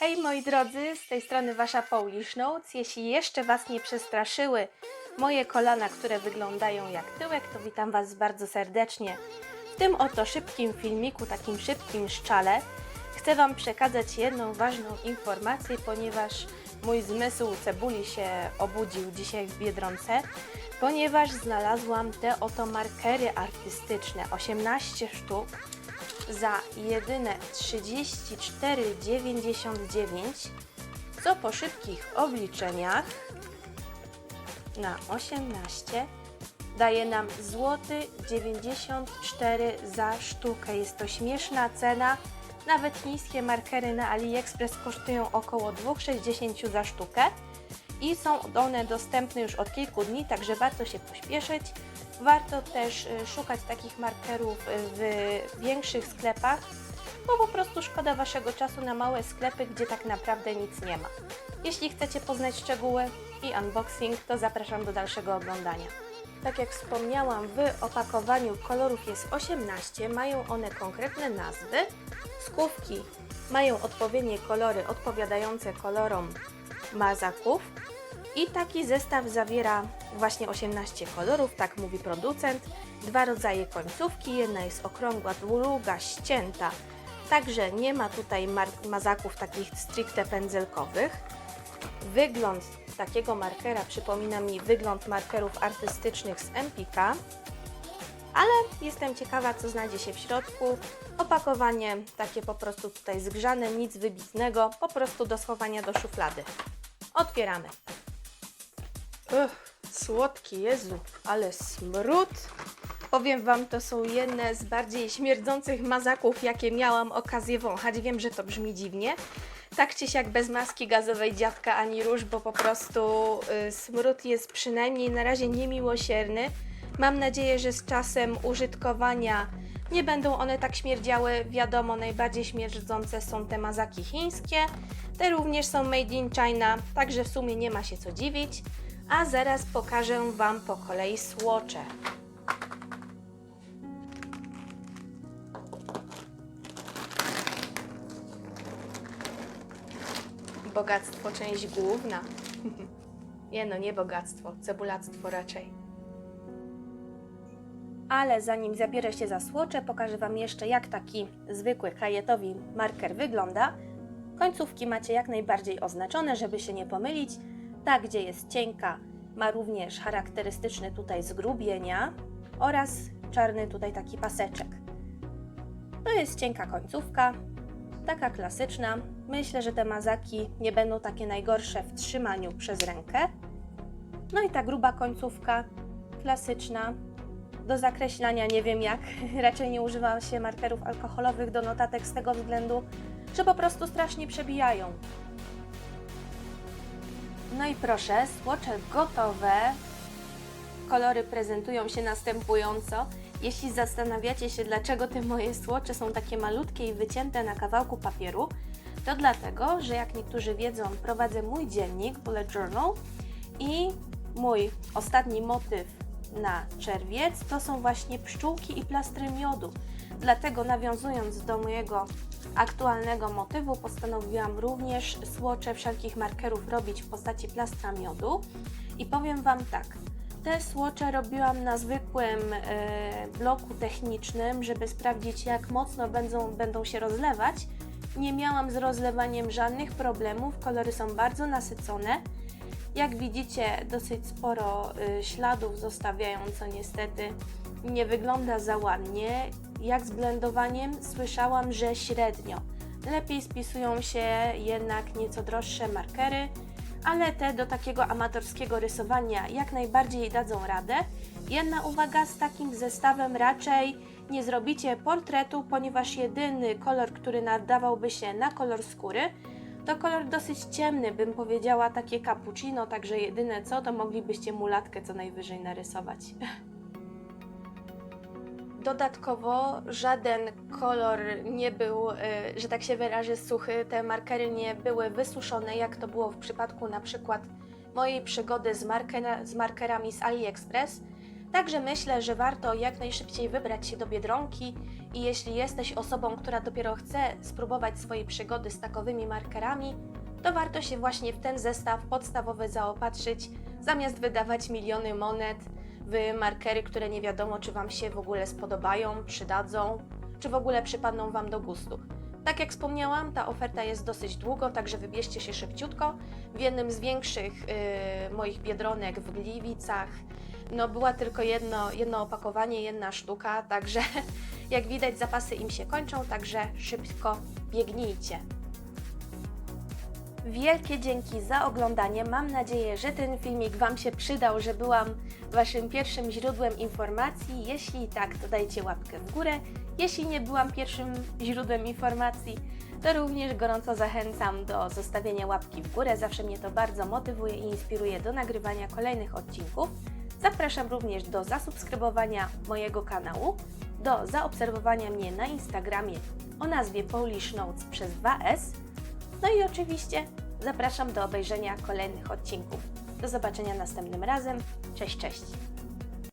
Hej moi drodzy, z tej strony Wasza Polish Notes. Jeśli jeszcze Was nie przestraszyły moje kolana, które wyglądają jak tyłek, to witam Was bardzo serdecznie. W tym oto szybkim filmiku, takim szybkim szczale, chcę Wam przekazać jedną ważną informację, ponieważ mój zmysł cebuli się obudził dzisiaj w Biedronce, ponieważ znalazłam te oto markery artystyczne, 18 sztuk za jedyne 34,99, co po szybkich obliczeniach na 18 daje nam złoty 94 za sztukę. Jest to śmieszna cena. Nawet niskie markery na AliExpress kosztują około 2,60 za sztukę i są one dostępne już od kilku dni, także warto się pośpieszyć. Warto też y, szukać takich markerów y, w większych sklepach, bo po prostu szkoda Waszego czasu na małe sklepy, gdzie tak naprawdę nic nie ma. Jeśli chcecie poznać szczegóły i unboxing, to zapraszam do dalszego oglądania. Tak jak wspomniałam, w opakowaniu kolorów jest 18, mają one konkretne nazwy. Skówki mają odpowiednie kolory odpowiadające kolorom mazaków. I taki zestaw zawiera właśnie 18 kolorów, tak mówi producent. Dwa rodzaje końcówki, jedna jest okrągła, druga ścięta. Także nie ma tutaj mazaków takich stricte pędzelkowych. Wygląd takiego markera przypomina mi wygląd markerów artystycznych z Empika, ale jestem ciekawa, co znajdzie się w środku. Opakowanie takie po prostu tutaj zgrzane, nic wybitnego, po prostu do schowania do szuflady. Otwieramy. Ugh, słodki Jezu, ale smród. Powiem Wam, to są jedne z bardziej śmierdzących mazaków, jakie miałam okazję wąchać. Wiem, że to brzmi dziwnie. Tak czy siak bez maski gazowej dziadka ani róż, bo po prostu y, smród jest przynajmniej na razie niemiłosierny. Mam nadzieję, że z czasem użytkowania nie będą one tak śmierdziały. Wiadomo, najbardziej śmierdzące są te mazaki chińskie. Te również są made in China, także w sumie nie ma się co dziwić. A zaraz pokażę Wam po kolei słocze. Bogactwo, część główna. nie no, nie bogactwo, cebulactwo raczej. Ale zanim zabierę się za słocze, pokażę Wam jeszcze jak taki zwykły kajetowi marker wygląda. Końcówki macie jak najbardziej oznaczone, żeby się nie pomylić. Ta, gdzie jest cienka, ma również charakterystyczny tutaj zgrubienia oraz czarny tutaj taki paseczek. To jest cienka końcówka, taka klasyczna. Myślę, że te mazaki nie będą takie najgorsze w trzymaniu przez rękę. No i ta gruba końcówka, klasyczna. Do zakreślania nie wiem jak, raczej nie używa się markerów alkoholowych do notatek z tego względu, że po prostu strasznie przebijają. No i proszę, słocze gotowe. Kolory prezentują się następująco. Jeśli zastanawiacie się, dlaczego te moje słocze są takie malutkie i wycięte na kawałku papieru, to dlatego, że jak niektórzy wiedzą, prowadzę mój dziennik Bullet Journal i mój ostatni motyw na czerwiec to są właśnie pszczółki i plastry miodu. Dlatego nawiązując do mojego aktualnego motywu postanowiłam również słocze wszelkich markerów robić w postaci plastra miodu i powiem Wam tak, te słocze robiłam na zwykłym e, bloku technicznym, żeby sprawdzić jak mocno będą, będą się rozlewać. Nie miałam z rozlewaniem żadnych problemów, kolory są bardzo nasycone. Jak widzicie, dosyć sporo y, śladów zostawiają, co niestety nie wygląda za ładnie. Jak z blendowaniem słyszałam, że średnio. Lepiej spisują się jednak nieco droższe markery, ale te do takiego amatorskiego rysowania jak najbardziej dadzą radę. Jedna uwaga, z takim zestawem raczej nie zrobicie portretu, ponieważ jedyny kolor, który nadawałby się na kolor skóry, to kolor dosyć ciemny, bym powiedziała, takie cappuccino, także jedyne co, to moglibyście mulatkę co najwyżej narysować. Dodatkowo żaden kolor nie był, y, że tak się wyrażę, suchy. Te markery nie były wysuszone, jak to było w przypadku na przykład mojej przygody z, markera, z markerami z AliExpress. Także myślę, że warto jak najszybciej wybrać się do Biedronki i jeśli jesteś osobą, która dopiero chce spróbować swojej przygody z takowymi markerami, to warto się właśnie w ten zestaw podstawowy zaopatrzyć, zamiast wydawać miliony monet w markery, które nie wiadomo, czy Wam się w ogóle spodobają, przydadzą, czy w ogóle przypadną Wam do gustu. Tak jak wspomniałam, ta oferta jest dosyć długo, także wybierzcie się szybciutko. W jednym z większych y, moich biedronek w Gliwicach no była tylko jedno, jedno opakowanie, jedna sztuka, także jak widać zapasy im się kończą, także szybko biegnijcie. Wielkie dzięki za oglądanie. Mam nadzieję, że ten filmik Wam się przydał, że byłam Waszym pierwszym źródłem informacji. Jeśli tak, to dajcie łapkę w górę. Jeśli nie byłam pierwszym źródłem informacji, to również gorąco zachęcam do zostawienia łapki w górę. Zawsze mnie to bardzo motywuje i inspiruje do nagrywania kolejnych odcinków. Zapraszam również do zasubskrybowania mojego kanału, do zaobserwowania mnie na Instagramie o nazwie Polish Notes przez 2S. No i oczywiście zapraszam do obejrzenia kolejnych odcinków. Do zobaczenia następnym razem. Cześć, cześć.